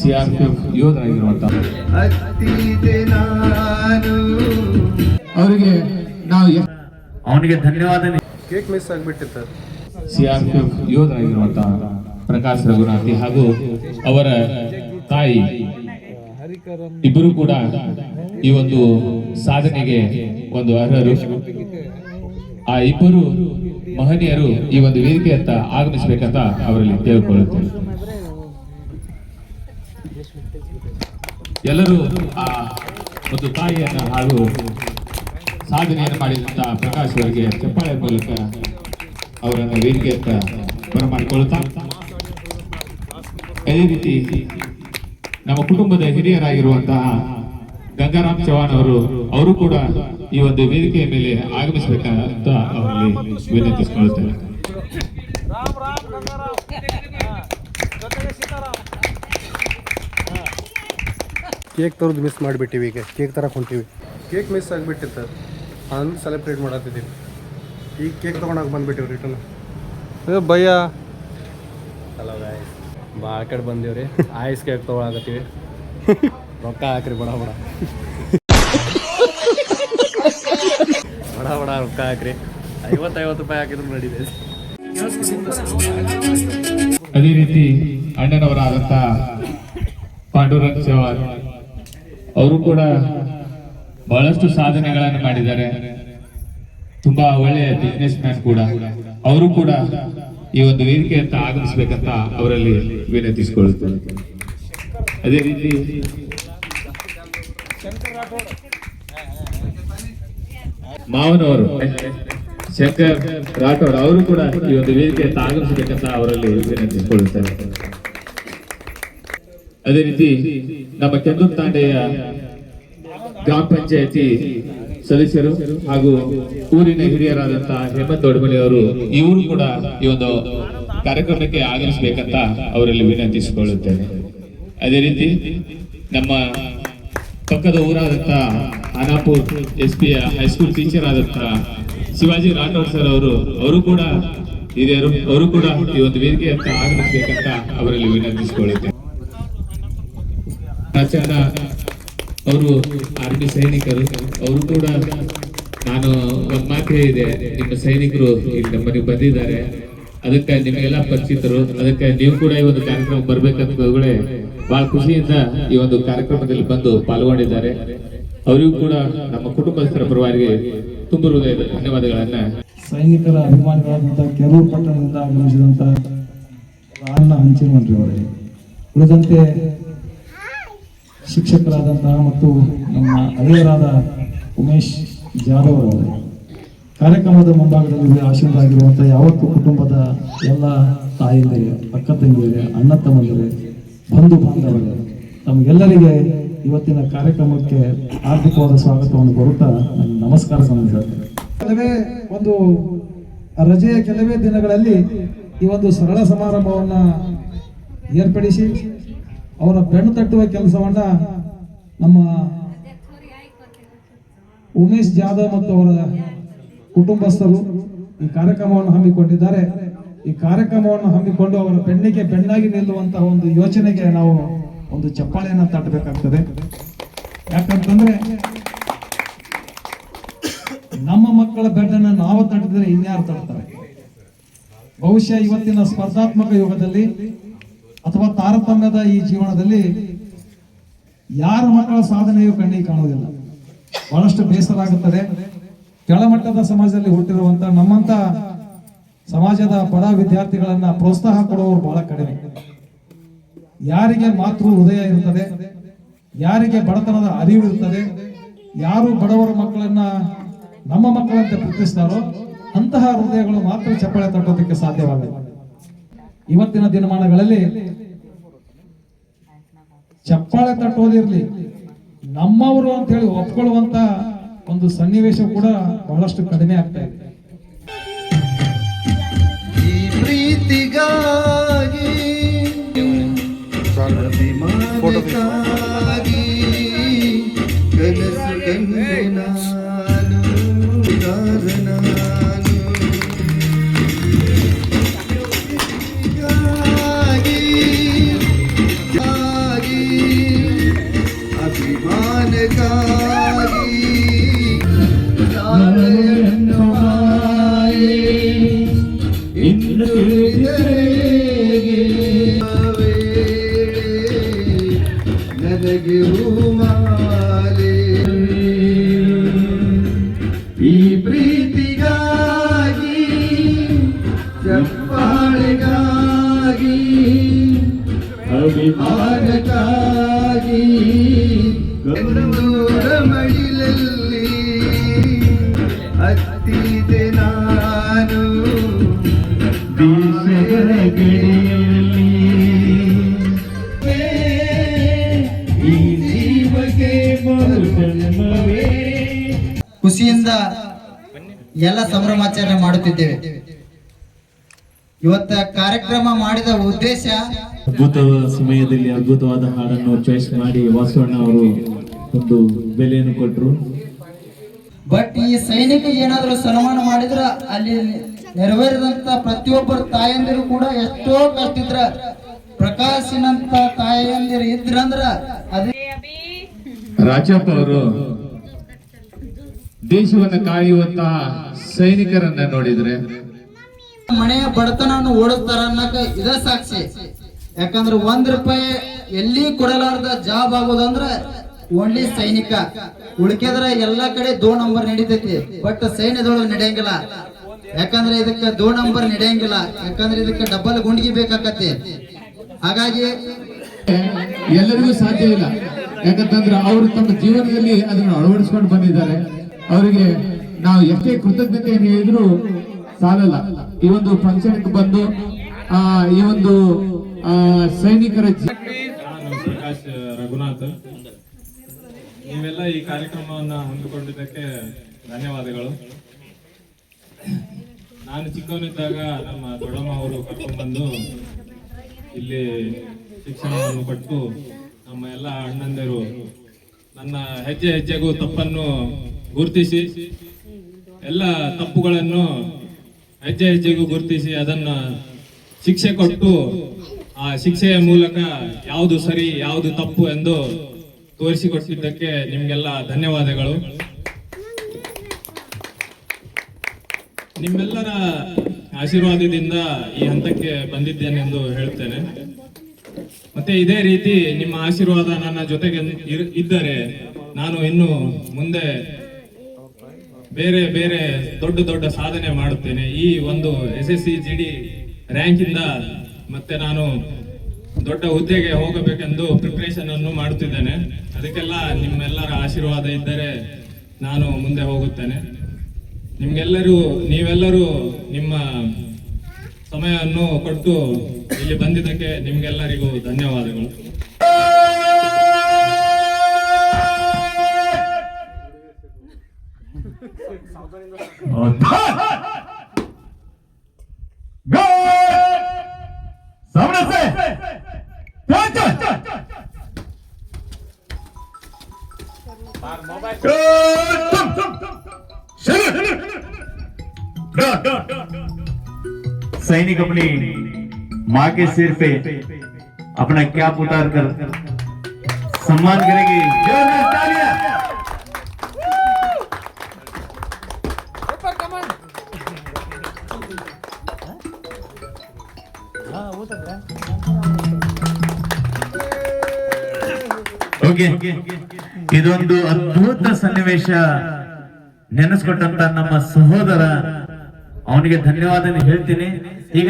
CRPF ಯೋಧರಾಗಿರುವಂತಹ ಹತ್ತಿದೆ ನಾನು ಅವರಿಗೆ ನಾವು ಅವನಿಗೆ ಧನ್ಯವಾದ. ಕೇಕ್ ಮಿಸ್ ಆಗಿಬಿಟ್ಟಿತ್ತು. ಸಿಆರ್ಪಿಎಫ್ ಯೋಧರಾಗಿರುವಂತಹ ಪ್ರಕಾಶ್ ರಘುನಾಥಿ ಹಾಗೂ ಅವರ ತಾಯಿ ಇಬ್ಬರು ಕೂಡ ಈ ಒಂದು ಸಾಧನೆಗೆ ಒಂದು ಅರ್ಹರು. ಆ ಇಬ್ಬರು ಮಹನೀಯರು ಈ ಒಂದು ವೇದಿಕೆಯತ್ತ ಆಗಮಿಸಬೇಕಂತ ಅವರಲ್ಲಿ ಕೇಳಿಕೊಳ್ಳುತ್ತೇವೆ ಎಲ್ಲರೂ, ಆ, ಒಂದು ತಾಯಿಯನ್ನು ಹಾಗೂ ಸಾಧನೆಯನ್ನು ಮಾಡಿದಂತ ಪ್ರಕಾಶ್ ಅವರಿಗೆ ಚಪ್ಪಾಳೆ ಮೂಲಕ ಅವರನ್ನು ವೇದಿಕೆಯತ್ತ ಬರಮಾಡಿಕೊಳ್ಳುತ್ತಾ, ಅದೇ ರೀತಿ ನಮ್ಮ ಕುಟುಂಬದ ಹಿರಿಯರಾಗಿರುವಂತಹ ಗಂಗಾರಾಮ್ ಚೌಹಾಣ್ ಅವರು ಅವರು ಕೂಡ ಈ ಒಂದು ವೇದಿಕೆಯ ಮೇಲೆ ಆಗಮಿಸಬೇಕಂತ ಅವರಲ್ಲಿ ವಿನಂತಿಸಿಕೊಳ್ಳುತ್ತೇವೆ ಕೇಕ್ ತರೋದು ಮಿಸ್ ಮಾಡಿಬಿಟ್ಟಿವಿ ಈಗ. ಕೇಕ್ ತರ ಕುಂತೀವಿ ಕೇಕ್ ಮಿಸ್ ಆಗಿಬಿಟ್ಟಿತ್ತು. ಅದನ್ನು ಸೆಲೆಬ್ರೇಟ್ ಮಾಡತ್ತಿದ್ದೀವಿ ಈಗ ಕೇಕ್ ತೊಗೊಂಡಾಗ ಬಂದ್ಬಿಟ್ಟಿವಿ ರಿಟರ್ನ್ ಏ ಭಯ ಹಲೋ ಗಾಯ್ಸ್ ಭಾಳ ಕಡೆ ಬಂದೀವಿ ರೀ ಐಸ್ ಕೇಕ್ ತೊಗೊಳಕತ್ತೀವಿ. ರೊಕ್ಕ ಹಾಕ್ರಿ ಬಡ ಬಡ. ಬಡ ಬಡ ರೊಕ್ಕ ಹಾಕ್ರಿ. ಐವತ್ತೈವತ್ತು ರೂಪಾಯಿ ಹಾಕಿದ್ರು ನಡೀದೆ ಅದೇ ರೀತಿ ಅಣ್ಣನವರಾದಂತ ಪಾಂಡುರಂಗ್ ಚೌಹಾಣ್. ಅವರು ಕೂಡ ಬಹಳಷ್ಟು ಸಾಧನೆಗಳನ್ನು ಮಾಡಿದ್ದಾರೆ. ತುಂಬಾ ಒಳ್ಳೆಯ ಬಿಸ್ನೆಸ್ ಮ್ಯಾನ್ ಕೂಡ. ಅವರು ಕೂಡ ಈ ಒಂದು ವೇದಿಕೆ ಅಂತ ಆಗಮಿಸ್ಬೇಕಂತ ಅವರಲ್ಲಿ ವಿನಂತಿಸಿಕೊಳ್ಳುತ್ತೇನೆ. ಅದೇ ರೀತಿ ಮಾವನವರು, ಶಂಕರ್ ರಾಠೋಡ್ ಅವರು ಕೂಡ ಈ ಒಂದು ವೇದಿಕೆಯತ್ತ ಆಗಮಿಸಬೇಕಂತ ಅವರಲ್ಲಿ ವಿನಂತಿಸಿಕೊಳ್ಳುತ್ತೇನೆ. ಅದೇ ರೀತಿ ನಮ್ಮ ಕೆಂದು ತಾಂಡೆಯ ಗ್ರಾಮ ಪಂಚಾಯತಿ ಸದಸ್ಯರು ಹಾಗೂ ಊರಿನ ಹಿರಿಯರಾದಂತಹ ಹೇಮಂತ್ ದೊಡ್ಮನಿ ಅವರು, ಇವರು ಕೂಡ ಈ ಒಂದು ಕಾರ್ಯಕ್ರಮಕ್ಕೆ ಆಗಮಿಸಬೇಕಂತ ಅವರಲ್ಲಿ ವಿನಂತಿಸಿಕೊಳ್ಳುತ್ತೇನೆ. ಅದೇ ರೀತಿ ನಮ್ಮ ಪಕ್ಕದ ಊರಾದಂತಹ Anapur S P high school teacher ಆದಂತಹ ಶಿವಾಜಿ ರಾಠೋಡ್ ಸರ್ ಅವರು ಅವರು ಕೂಡ ಹಿರಿಯರು, ಅವರು ಕೂಡ ಈ ಒಂದು ವೇದಿಕೆಯತ್ತ ಆಗಮಿಸಬೇಕಂತ ಅವರಲ್ಲಿ ವಿನಂತಿಸಿಕೊಳ್ಳುತ್ತೇನೆ. ಪ್ರಾಚಾರ್ಯ ಅವರು ಆರ್ಮಿ ಸೈನಿಕರು. ಅವರು ಕೂಡ ನಾನು ಒಂದು ಮಾತೇ ಇದೆ. ನಿಮ್ಮ ಸೈನಿಕರು ಇಲ್ಲಿ ನಮ್ಮನೆಗೆ ಬಂದಿದ್ದಾರೆ. ಅದಕ್ಕೆ ನಿಮಗೆಲ್ಲ ಪರಿಚಿತರು. ಅದಕ್ಕೆ ನೀವು ಕೂಡ ಈ ಒಂದು ಕಾರ್ಯಕ್ರಮ ಬರ್ಬೇಕಂತ ಬಹಳ ಖುಷಿಯಿಂದ ಈ ಒಂದು ಕಾರ್ಯಕ್ರಮದಲ್ಲಿ ಬಂದು ಪಾಲ್ಗೊಂಡಿದ್ದಾರೆ. ಅವರಿಗೂ ಕೂಡ ನಮ್ಮ ಕುಟುಂಬಸ್ಥರ ಪರವಾಗಿ ತುಂಬ ಹೃದಯದ ಧನ್ಯವಾದಗಳನ್ನ. ಸೈನಿಕರ ಅಭಿಮಾನಿಗಳಾದಂಥ ಕೆರೂರು ಪಟ್ಟಣದಿಂದ ಆಗಮಿಸಿದಂಥ ಹಂಚಿನವನ್ರಿ ಅವರಿಗೆ ಉಳಿದಂತೆ ಶಿಕ್ಷಕರಾದಂತಹ ಮತ್ತು ನಮ್ಮ ಹಳೆಯರಾದ ಉಮೇಶ್ ಜಾಧವ್ ಅವರು ಕಾರ್ಯಕ್ರಮದ ಮುಂಭಾಗದಲ್ಲಿ ಆಶೀರ್ವಾದವಾಗಿರುವಂಥ ಯಾವತ್ತು ಕುಟುಂಬದ ಎಲ್ಲ ತಾಯಿಂದರೆ ಅಕ್ಕ ತಂಗಿಯರೆ, ಅಣ್ಣ ತಮ್ಮಂದರೆ, ಬಂಧು ಬಾಂಧವರೇ, ತಮಗೆಲ್ಲರಿಗೆ ಇವತ್ತಿನ ಕಾರ್ಯಕ್ರಮಕ್ಕೆ ಆರ್ಥಿಕವಾದ ಸ್ವಾಗತವನ್ನು ಬರುತ್ತಾ ನಮಸ್ಕಾರಗಳನ್ನು ಹೇಳ್ತೇನೆ. ಕೆಲವೇ ಒಂದು ರಜೆಯ ಕೆಲವೇ ದಿನಗಳಲ್ಲಿ ಈ ಒಂದು ಸರಳ ಸಮಾರಂಭವನ್ನು ಏರ್ಪಡಿಸಿ ಅವರ ಬೆನ್ನು ತಟ್ಟುವ ಕೆಲಸವನ್ನ ನಮ್ಮ ಉಮೇಶ್ ಜಾಧವ್ ಮತ್ತು ಅವರ ಕುಟುಂಬಸ್ಥರು ಈ ಕಾರ್ಯಕ್ರಮವನ್ನು ಹಮ್ಮಿಕೊಂಡಿದ್ದಾರೆ. ಈ ಕಾರ್ಯಕ್ರಮವನ್ನು ಹಮ್ಮಿಕೊಂಡು ಅವರ ಬೆನ್ನಿಗೆ ಬೆನ್ನಾಗಿ ನಿಲ್ಲುವಂತಹ ಒಂದು ಯೋಚನೆಗೆ ನಾವು ಒಂದು ಚಪ್ಪಾಳೆಯನ್ನ ತಟ್ಟಬೇಕಾಗ್ತದೆ. ಯಾಕಂತಂದ್ರೆ ನಮ್ಮ ಮಕ್ಕಳ ಬೆನ್ನನ್ನು ನಾವು ತಟ್ಟಿದ್ರೆ ಇನ್ಯಾರು ತಡ್ತಾರೆ ಬಹುಶಃ ಇವತ್ತಿನ ಸ್ಪರ್ಧಾತ್ಮಕ ಯುಗದಲ್ಲಿ ಅಥವಾ ತಾರತಮ್ಯದ ಈ ಜೀವನದಲ್ಲಿ ಯಾರ ಮಕ್ಕಳ ಸಾಧನೆಯು ಕಣ್ಣಿಗೆ ಕಾಣುವುದಿಲ್ಲ. ಬಹಳಷ್ಟು ಬೇಸರ ಆಗುತ್ತದೆ. ಕೆಳಮಟ್ಟದ ಸಮಾಜದಲ್ಲಿ ಹುಟ್ಟಿರುವಂತ ನಮ್ಮಂತ ಸಮಾಜದ ಬಡ ವಿದ್ಯಾರ್ಥಿಗಳನ್ನ ಪ್ರೋತ್ಸಾಹ ಕೊಡುವವರು ಬಹಳ ಕಡಿಮೆ. ಯಾರಿಗೆ ಮಾತೃ ಹೃದಯ ಇರುತ್ತದೆ, ಯಾರಿಗೆ ಬಡತನದ ಅರಿವು ಇರುತ್ತದೆ, ಯಾರು ಬಡವರ ಮಕ್ಕಳನ್ನ ನಮ್ಮ ಮಕ್ಕಳಂತೆ ಪ್ರೀತಿಸ್ತಾರೋ ಅಂತಹ ಹೃದಯಗಳು ಮಾತ್ರ ಚಪ್ಪಳೆ ತಟ್ಟೋದಕ್ಕೆ ಸಾಧ್ಯವಾಗಲ್ಲ. ಇವತ್ತಿನ ದಿನಮಾನಗಳಲ್ಲಿ ಚಪ್ಪಾಳೆ ತಟ್ಟೋದಿರ್ಲಿ ನಮ್ಮವರು ಅಂತ ಹೇಳಿ ಒಪ್ಕೊಳ್ಳುವಂತ ಒಂದು ಸನ್ನಿವೇಶ ಕೂಡ ಬಹಳಷ್ಟು ಕಡಿಮೆ ಆಗ್ತಾ ಇದೆ. ನನಗೆ ಹೂಮಾಲೆ ಈ ಪ್ರೀತಿಗಾಗಿ ಚಪ್ಪಾಳೆಗಾಗಿ ಅಭಿಮಾನಕ್ಕಾಗಿ ಗಂಡೂರ ಖುಷಿಯಿಂದ ಎಲ್ಲ ಸಂಭ್ರಮಾಚರಣೆ ಮಾಡುತ್ತಿದ್ದೇವೆ. ಇವತ್ತ ಕಾರ್ಯಕ್ರಮ ಮಾಡಿದ ಉದ್ದೇಶ ಅದ್ಭುತ ಸಮಯದಲ್ಲಿ ಅದ್ಭುತವಾದ ಹಾಡನ್ನು ಚಾಯ್ಸ್ ಮಾಡಿ ವಾಸವಣ್ಣ ಅವರು ಒಂದು ಬೆಲೆಯನ್ನು ಕೊಟ್ಟರು ಬಟ್ ಈ ಸೈನಿಕ ಏನಾದರೂ ಸನ್ಮಾನ ಮಾಡಿದ್ರ ಅಲ್ಲಿ ನೆರವೇರಿದಂತ ಪ್ರತಿಯೊಬ್ಬರ ತಾಯಂದಿರು ಕೂಡ ಎಷ್ಟೋ ಕಷ್ಟಿದ್ರ. ಪ್ರಕಾಶಿನಂತ ತಾಯಂದಿರು ಇದ್ರಂದ್ರ ರಾಜಪ್ಪ ಅವರು ದೇಶವನ್ನು ಕಾಯುವಂತಹ ಸೈನಿಕರನ್ನ ನೋಡಿದ್ರೆ. ಮನೆಯ ಬಡತನವನ್ನು ಓಡಿಸ್ತಾರ ಅನ್ನಕ ಇದ ಸಾಕ್ಷಿ. ಯಾಕಂದ್ರೆ ಒಂದ್ ರೂಪಾಯಿ ಎಲ್ಲಿ ಕೊಡಲಾರ್ದ ಜಾಬ್ ಆಗೋದಂದ್ರ ಓನ್ಲಿ ಸೈನಿಕ. ಉಳ್ಕೆದ್ರೆ ಎಲ್ಲಾ ಕಡೆ ದೋ ನಂಬರ್ ನಡೀತೈತಿ ಬಟ್ ಸೈನ್ಯದೊಳಗೆ ನಡೆಯಂಗಿಲ್ಲ. ಯಾಕಂದ್ರೆ ಇದಕ್ಕ ದೋ ನಂಬರ್ ನಡೆಯಂಗಿಲ್ಲ ಯಾಕಂದ್ರೆ ಇದಕ್ಕೆ ಡಬಲ್ ಗುಂಡಿಗೆ ಬೇಕಾಕತಿ ಹಾಗಾಗಿ ಎಲ್ಲರಿಗೂ ಸಾಧ್ಯ ಇಲ್ಲ ಯಾಕಂತಂದ್ರೆ ಅವರು ತಮ್ಮ ಜೀವನದಲ್ಲಿ ಅದನ್ನು ಅಳವಡಿಸ್ಕೊಂಡು ಬಂದಿದ್ದಾರೆ. ಅವರಿಗೆ ನಾವು ಎಷ್ಟೇ ಕೃತಜ್ಞತೆಯನ್ನು ಹೇಳಿದ್ರು ಸಾಲಲ್ಲ. ಈ ಒಂದು ಫಂಕ್ಷನ್ಗೆ ಬಂದು, ಆ, ಈ ಒಂದು ಸೈನಿಕರ ಪ್ರಕಾಶ್ ರಘುನಾಥ್. ನೀವೆಲ್ಲ ಈ ಕಾರ್ಯಕ್ರಮವನ್ನು ಹೊಂದಿಕೊಂಡಿದ್ದಕ್ಕೆ ಧನ್ಯವಾದಗಳು. ನಾನು ಚಿಕ್ಕವನಿದ್ದಾಗ ನಮ್ಮ ದೊಡ್ಡಮ್ಮ ಅವರು ಕರ್ಕೊಂಡ್ಬಂದು ಇಲ್ಲಿ ಶಿಕ್ಷಣವನ್ನು ಕೊಟ್ಟು ನಮ್ಮ ಎಲ್ಲ ಅಣ್ಣಂದಿರು ನನ್ನ ಹೆಜ್ಜೆ ಹೆಜ್ಜೆಗೂ ತಪ್ಪನ್ನು ಗುರುತಿಸಿ, ಎಲ್ಲ ತಪ್ಪುಗಳನ್ನು ಹೆಜ್ಜೆ ಹೆಜ್ಜೆಗೂ ಗುರುತಿಸಿ ಅದನ್ನ ಶಿಕ್ಷೆ ಕೊಟ್ಟು ಆ ಶಿಕ್ಷೆಯ ಮೂಲಕ ಯಾವುದು ಸರಿ, ಯಾವುದು ತಪ್ಪು ಎಂದು ತೋರಿಸಿಕೊಟ್ಟಿದ್ದಕ್ಕೆ ನಿಮ್ಗೆಲ್ಲ ಧನ್ಯವಾದಗಳು. ನಿಮ್ಮೆಲ್ಲರ ಆಶೀರ್ವಾದದಿಂದ ಈ ಹಂತಕ್ಕೆ ಬಂದಿದ್ದೇನೆಂದು ಹೇಳ್ತೇನೆ. ಮತ್ತೆ ಇದೇ ರೀತಿ ನಿಮ್ಮ ಆಶೀರ್ವಾದ ನನ್ನ ಜೊತೆಗೆ ಇದ್ದರೆ ನಾನು ಇನ್ನು ಮುಂದೆ ಬೇರೆ ಬೇರೆ ದೊಡ್ಡ ದೊಡ್ಡ ಸಾಧನೆ ಮಾಡುತ್ತೇನೆ. ಈ ಒಂದು S S C G D rank ಇಂದ ಮತ್ತೆ ನಾನು ದೊಡ್ಡ ಹುದ್ದೆಗೆ ಹೋಗಬೇಕೆಂದು ಪ್ರಿಪ್ರೇಷನ್ ಅನ್ನು ಮಾಡುತ್ತಿದ್ದೇನೆ. ಅದಕ್ಕೆಲ್ಲ ನಿಮ್ಮೆಲ್ಲರ ಆಶೀರ್ವಾದ ಇದ್ದರೆ ನಾನು ಮುಂದೆ ಹೋಗುತ್ತೇನೆ. ನಿಮ್ಗೆಲ್ಲರೂ, ನೀವೆಲ್ಲರೂ ನಿಮ್ಮ ಸಮಯವನ್ನು ಕೊಟ್ಟು ಇಲ್ಲಿ ಬಂದಿದ್ದಕ್ಕೆ ನಿಮ್ಗೆಲ್ಲರಿಗೂ ಧನ್ಯವಾದಗಳು. सैनिक अपनी माँ के सिर पे अपना कैप उतार कर सम्मान करेंगे जोरदार तालियां। ಓಕೆ ಇದೊಂದು ಅದ್ಭುತ ಸನ್ನಿವೇಶ ನೆನೆಸ್ಕೊಟ್ಟಂತ ನಮ್ಮ ಸಹೋದರ ಅವನಿಗೆ ಧನ್ಯವಾದ ಹೇಳ್ತೀನಿ. ಈಗ